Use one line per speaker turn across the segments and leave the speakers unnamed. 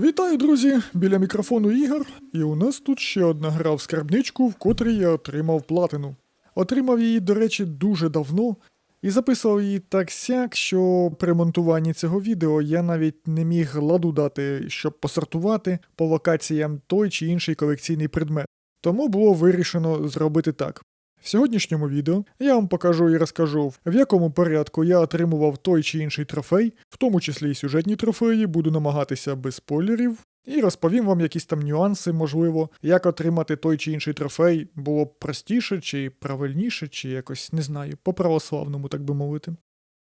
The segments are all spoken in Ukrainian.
Вітаю, друзі! Біля мікрофону Ігор, і у нас тут ще одна гра в скарбничку, в котрій я отримав платину. Отримав її, до речі, дуже давно, і записував її так сяк, що при монтуванні цього відео я навіть не міг ладу дати, щоб посортувати по локаціям той чи інший колекційний предмет. Тому було вирішено зробити так. В сьогоднішньому відео я вам покажу і розкажу, в якому порядку я отримував той чи інший трофей, в тому числі і сюжетні трофеї, буду намагатися без спойлерів, і розповім вам якісь там нюанси, можливо, як отримати той чи інший трофей було б простіше, чи правильніше, чи якось не знаю, по православному, так би мовити.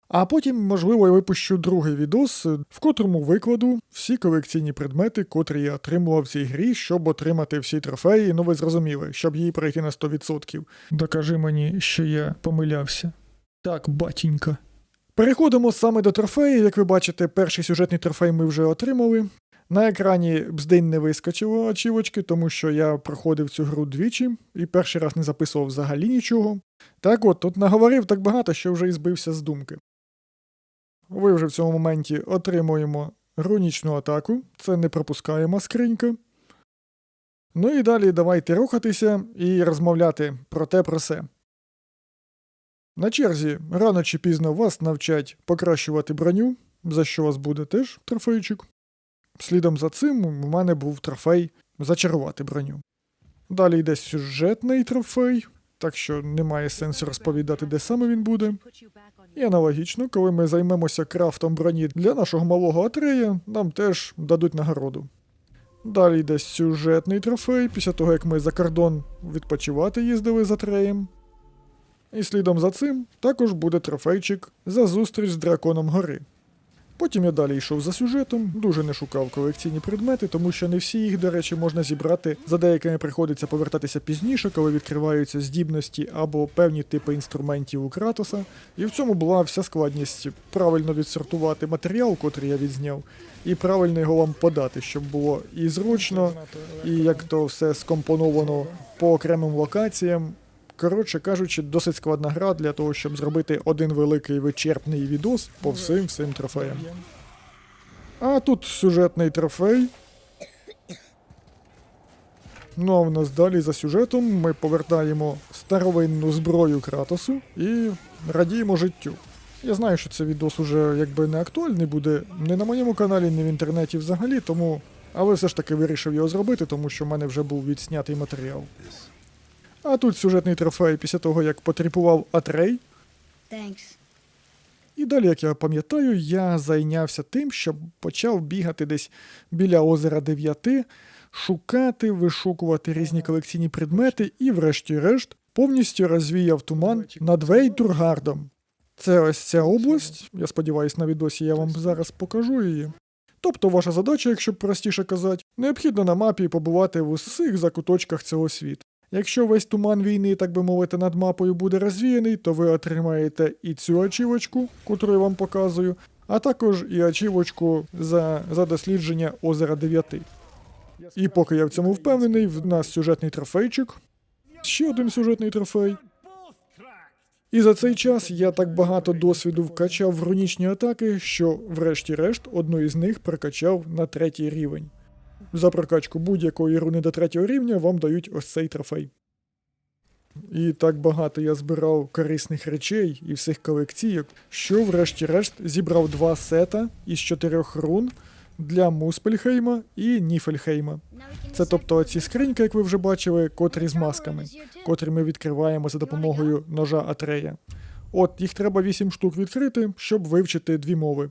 А потім, можливо, я випущу другий відос, в котрому викладу всі колекційні предмети, котрі я отримував в цій грі, щоб отримати всі трофеї, ну ви зрозуміли, щоб її пройти на 100%. Докажи мені, що я помилявся. Так, батінька. Переходимо саме до трофеїв. Як ви бачите, перший сюжетний трофей ми вже отримали. На екрані бздень не вискочило очівочки, тому що я проходив цю гру двічі і перший раз не записував взагалі нічого. Так от, тут наговорив так багато, що вже і збився з думки. Ви вже в цьому моменті отримуємо рунічну атаку, це не пропускаємо скринька. Ну і далі давайте рухатися і розмовляти про те про се. На черзі рано чи пізно вас навчать покращувати броню, за що у вас буде теж трофейчик. Слідом за цим у мене був трофей зачарувати броню. Далі йде сюжетний трофей, так що немає сенсу розповідати, де саме він буде. І аналогічно, коли ми займемося крафтом броні для нашого малого Атрея, нам теж дадуть нагороду. Далі йде сюжетний трофей, після того як ми за кордон відпочивати їздили з Атреєм. І слідом за цим також буде трофейчик за зустріч з драконом гори. Потім я далі йшов за сюжетом, дуже не шукав колекційні предмети, тому що не всі їх, до речі, можна зібрати. За деякими приходиться повертатися пізніше, коли відкриваються здібності або певні типи інструментів у Кратоса. І в цьому була вся складність правильно відсортувати матеріал, котрий я відзняв, і правильно його вам подати, щоб було і зручно, і як то все скомпоновано по окремим локаціям. Коротше кажучи, досить складна гра для того, щоб зробити один великий вичерпний відос по всім всім трофеям. А тут сюжетний трофей. Ну а в нас далі за сюжетом ми повертаємо старовинну зброю Кратосу і радіємо життю. Я знаю, що цей відос уже якби не актуальний буде не на моєму каналі, ні в інтернеті взагалі, тому. Але все ж таки вирішив його зробити, тому що в мене вже був відснятий матеріал. А тут сюжетний трофей після того, як потріпував Атрей.
Thanks.
І далі, як я пам'ятаю, я зайнявся тим, щоб почав бігати десь біля озера 9, шукати, вишукувати різні колекційні предмети і, врешті-решт, повністю розвіяв туман над Вейтургардом. Це ось ця область, я сподіваюся, на відосі я вам зараз покажу її. Тобто ваша задача, якщо простіше казати, необхідно на мапі побувати в усіх закуточках цього світу. Якщо весь туман війни, так би мовити, над мапою буде розвіяний, то ви отримаєте і цю ачівочку, котру я вам показую, а також і ачівочку за, за дослідження озера 9. І поки я в цьому впевнений, в нас сюжетний трофейчик. Ще один сюжетний трофей. І за цей час я так багато досвіду вкачав в рунічні атаки, що, врешті-решт, одну із них прокачав на третій рівень. За прокачку будь-якої руни до третього рівня вам дають ось цей трофей. І так багато я збирав корисних речей і всіх колекційок, що, врешті-решт, зібрав два сета із чотирьох рун для Муспельхейма і Ніфельхейма. Це тобто ці скриньки, як ви вже бачили, котрі з масками, котрі ми відкриваємо за допомогою ножа Атрея. От їх треба 8 штук відкрити, щоб вивчити дві мови.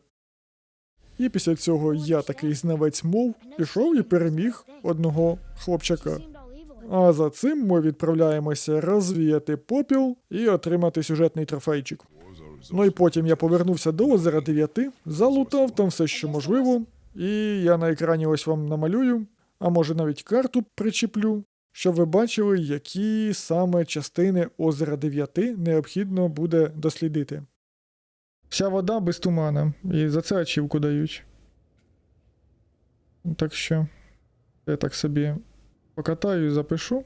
І після цього я, такий знавець мов, пішов і переміг одного хлопчака. А за цим ми відправляємося розвіяти попіл і отримати сюжетний трофейчик. Ну і потім я повернувся до озера 9, залутав там все, що можливо, і я на екрані ось вам намалюю, а може навіть карту причеплю, щоб ви бачили, які саме частини озера 9 необхідно буде дослідити. Вся вода без тумана, і за це ачівку дають. Так що я так собі покатаю і запишу.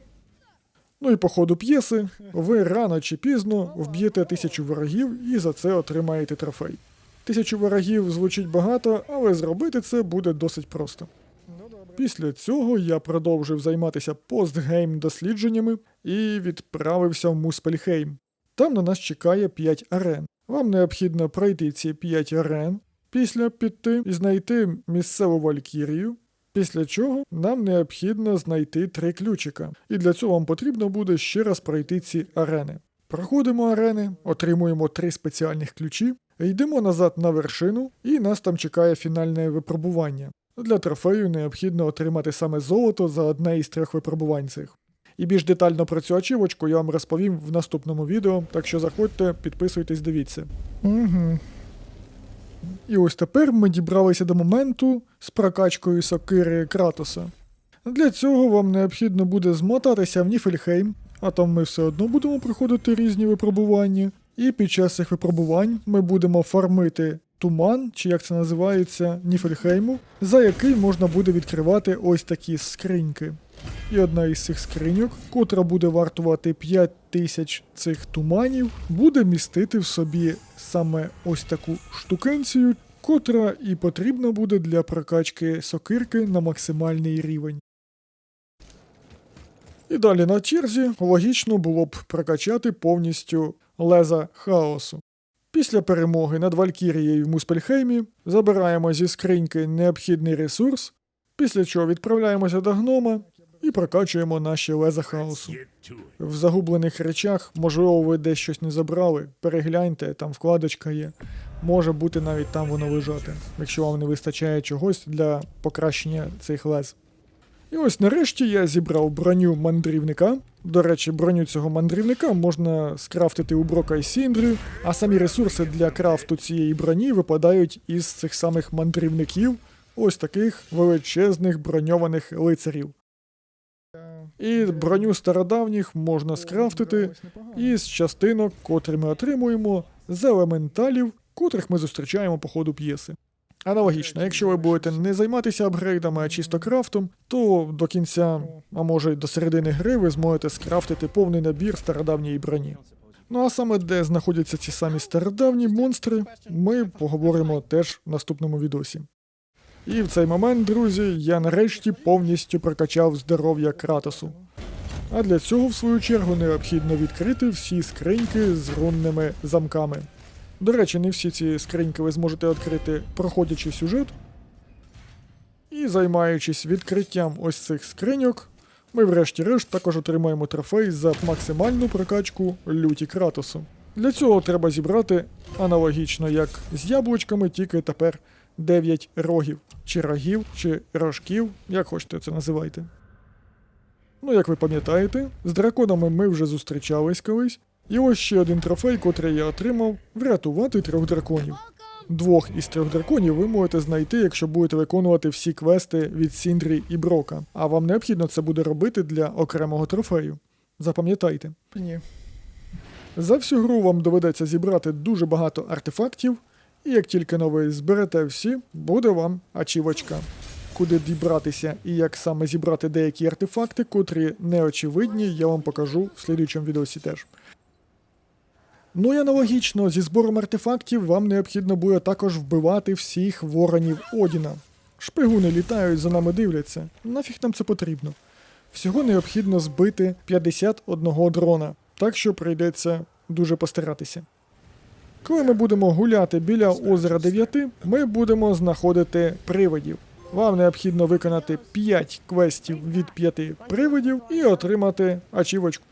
Ну і по ходу п'єси ви рано чи пізно вб'єте тисячу ворогів і за це отримаєте трофей. Тисячу ворогів звучить багато, але зробити це буде досить просто. Після цього я продовжив займатися постгейм дослідженнями і відправився в Муспельхейм. Там на нас чекає 5 арен. Вам необхідно пройти ці 5 арен, після піти і знайти місцеву валькірію, після чого нам необхідно знайти три ключика. І для цього вам потрібно буде ще раз пройти ці арени. Проходимо арени, отримуємо три спеціальних ключі, йдемо назад на вершину, і нас там чекає фінальне випробування. Для трофею необхідно отримати саме золото за одне із трьох випробувань цих. І більш детально про цю ачівочку я вам розповім в наступному відео, так що заходьте, підписуйтесь, дивіться. Угу. І ось тепер ми дібралися до моменту з прокачкою сокири Кратоса. Для цього вам необхідно буде змотатися в Ніфельхейм, а там ми все одно будемо проходити різні випробування. І під час цих випробувань ми будемо фармити туман, чи як це називається, Ніфельхейму, за який можна буде відкривати ось такі скриньки. І одна із цих скриньок, котра буде вартувати 5 тисяч цих туманів, буде містити в собі саме ось таку штукенцію, котра і потрібна буде для прокачки сокирки на максимальний рівень. І далі на черзі логічно було б прокачати повністю леза хаосу. Після перемоги над Валькірією в Муспельхеймі забираємо зі скриньки необхідний ресурс, після чого відправляємося до гнома прокачуємо наші леза хаосу. В загублених речах, можливо, ви десь щось не забрали. Перегляньте, там вкладочка є. Може бути навіть там воно лежати, якщо вам не вистачає чогось для покращення цих лез. І ось нарешті я зібрав броню мандрівника. До речі, броню цього мандрівника можна скрафтити у Брока і Сіндрі, а самі ресурси для крафту цієї броні випадають із цих самих мандрівників, ось таких величезних броньованих лицарів. І броню стародавніх можна скрафтити із частинок, котрі ми отримуємо з елементалів, котрих ми зустрічаємо по ходу п'єси. Аналогічно, якщо ви будете не займатися апгрейдами, а чисто крафтом, то до кінця, а може й до середини гри, ви зможете скрафтити повний набір стародавньої броні. Ну а саме де знаходяться ці самі стародавні монстри, ми поговоримо теж в наступному відосі. І в цей момент, друзі, я нарешті повністю прокачав здоров'я Кратосу. А для цього, в свою чергу, необхідно відкрити всі скриньки з рунними замками. До речі, не всі ці скриньки ви зможете відкрити, проходячи сюжет. І займаючись відкриттям ось цих скриньок, ми врешті-решт також отримаємо трофей за максимальну прокачку люті Кратосу. Для цього треба зібрати аналогічно як з яблучками, тільки тепер 9 рогів, чи рогів, чи рожків, як хочете це називайте. Ну, як ви пам'ятаєте, з драконами ми вже зустрічались колись, і ось ще один трофей, котрий я отримав врятувати трьох драконів. Двох із трьох драконів ви можете знайти, якщо будете виконувати всі квести від Сіндрі і Брока, а вам необхідно це буде робити для окремого трофею. Запам'ятайте. Ні. За всю гру вам доведеться зібрати дуже багато артефактів, і як тільки но ви зберете всі, буде вам ачівочка. Куди дібратися і як саме зібрати деякі артефакти, котрі неочевидні, я вам покажу в слідуючому відосі теж. Ну і аналогічно, зі збором артефактів вам необхідно буде також вбивати всіх воронів Одіна. Шпигуни літають, за нами дивляться. Нафіг нам це потрібно. Всього необхідно збити 51 дрона, так що прийдеться дуже постаратися. Коли ми будемо гуляти біля озера 9, ми будемо знаходити привидів. Вам необхідно виконати 5 квестів від 5 привидів і отримати ачівочку.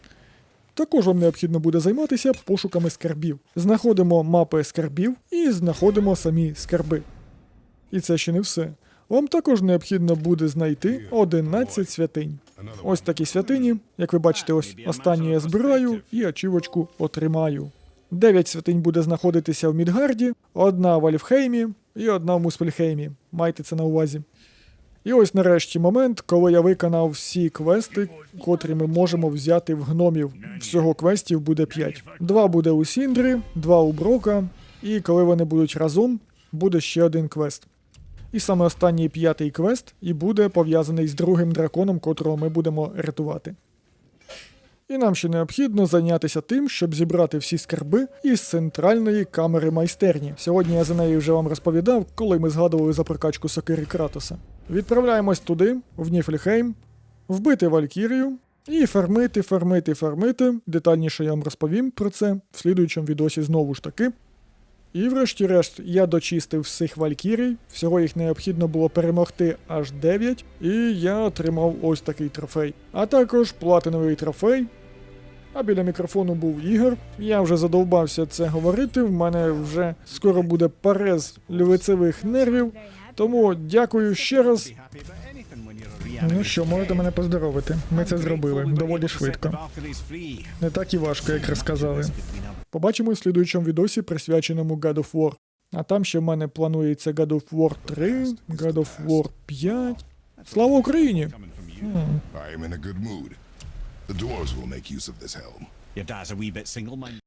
Також вам необхідно буде займатися пошуками скарбів. Знаходимо мапи скарбів і знаходимо самі скарби. І це ще не все. Вам також необхідно буде знайти 11 святинь. Ось такі святині, як ви бачите, ось останню я збираю і ачівочку отримаю. Дев'ять святинь буде знаходитися в Мідгарді, одна в Альфхеймі і одна в Муспельхеймі. Майте це на увазі. І ось нарешті момент, коли я виконав всі квести, котрі ми можемо взяти в гномів. Всього квестів буде 5. Два буде у Сіндрі, два у Брока, і коли вони будуть разом, буде ще один квест. І саме останній п'ятий квест і буде пов'язаний з другим драконом, котрого ми будемо рятувати. І нам ще необхідно зайнятися тим, щоб зібрати всі скарби із центральної камери майстерні. Сьогодні я за нею вже вам розповідав, коли ми згадували за прокачку сокири Кратоса. Відправляємось туди, в Ніфльхейм, вбити Валькірію і фармити, фармити, фармити. Детальніше я вам розповім про це в слідуючому відосі знову ж таки. І врешті-решт я дочистив всіх валькірій, всього їх необхідно було перемогти аж 9, і я отримав ось такий трофей. А також платиновий трофей. А біля мікрофону був Ігор. Я вже задовбався це говорити. В мене вже скоро буде перез лицевих нервів. Тому дякую ще раз.
Ну що, можете мене поздоровити. Ми це зробили доволі швидко. Не так і важко, як розказали.
Побачимо в слідуючому відосі, присвяченому God of War. А там ще в мене планується God of War 3, God of War 5. Слава Україні!
I am in a good mood. The dwarves will make use of this helm.
Your dad's a wee bit single-minded.